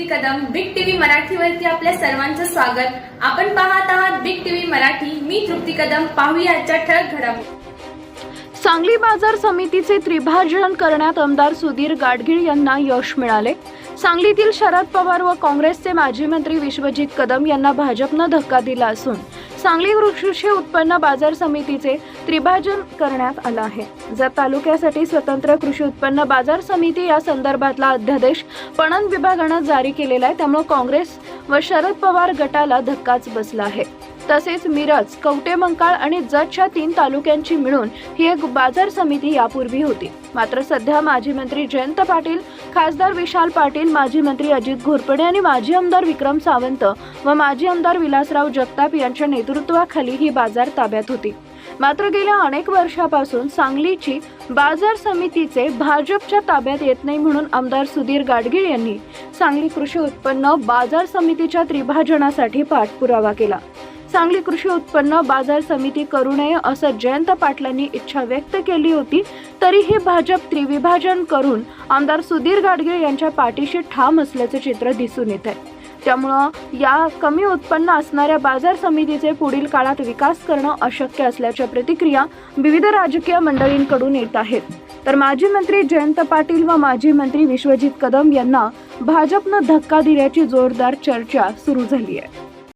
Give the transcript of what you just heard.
तृप्ती Kadam Big TV मराठीवरती आपल्या सर्वांचं स्वागत. आपण पाहत आहात बिग टीव्ही मराठी. मी तृप्ती कदम. पाहूया आजच्या ठळक घडामोडी सांगली बाजार समितीचे त्रिभाजन करण्यात आमदार सुधीर गाडगीळ यांना यश मिळाले. सांगलीतील शरद पवार व काँग्रेसचे माजी मंत्री विश्वजित कदम यांना भाजपनं धक्का दिला असून सांगली कृषी उत्पन्न बाजार समितीचे त्रिभाजन करण्यात आलं आहे. जत तालुक्यासाठी स्वतंत्र कृषी उत्पन्न बाजार समिती या संदर्भातला अध्यादेश पणन विभागानं जारी केलेला आहे. त्यामुळे काँग्रेस व शरद पवार गटाला धक्काच बसला आहे. तसेच मिरज कवटेमंकाळ आणि जतच्या तीन तालुक्यांची मिळून ही एक बाजार समिती यापूर्वी होती. मात्र सध्या माजी मंत्री जयंत पाटील खासदार विशाल पाटील माजी मंत्री अजित घोरपडे आणि माजी आमदार विक्रम सावंत व माजी आमदार विलासराव जगताप यांच्या नेतृत्वाखाली ही बाजार ताब्यात होती. मात्र गेल्या अनेक वर्षापासून सांगलीची बाजार समितीचे भाजपच्या ताब्यात येत नाही म्हणून आमदार सुधीर गाडगीळ यांनी सांगली कृषी उत्पन्न बाजार समितीच्या त्रिभाजनासाठी पाठपुरावा केला. सांगली कृषी उत्पन्न बाजार समिती करू नये असं जयंत पाटलांनी इच्छा व्यक्त केली होती. तरीही भाजप त्रिविभाजन करून आमदार सुधीर गाडगीळ यांच्या पाठीशी ठाम असल्याचं चित्र दिसून येत आहे. त्यामुळं या कमी उत्पन्न असणाऱ्या बाजार समितीचे पुढील काळात विकास करणं अशक्य असल्याच्या प्रतिक्रिया विविध राजकीय मंडळींकडून येत आहेत. तर माजी मंत्री जयंत पाटील व माजी मंत्री विश्वजित कदम यांना भाजपनं धक्का दिल्याची जोरदार चर्चा सुरू झाली आहे.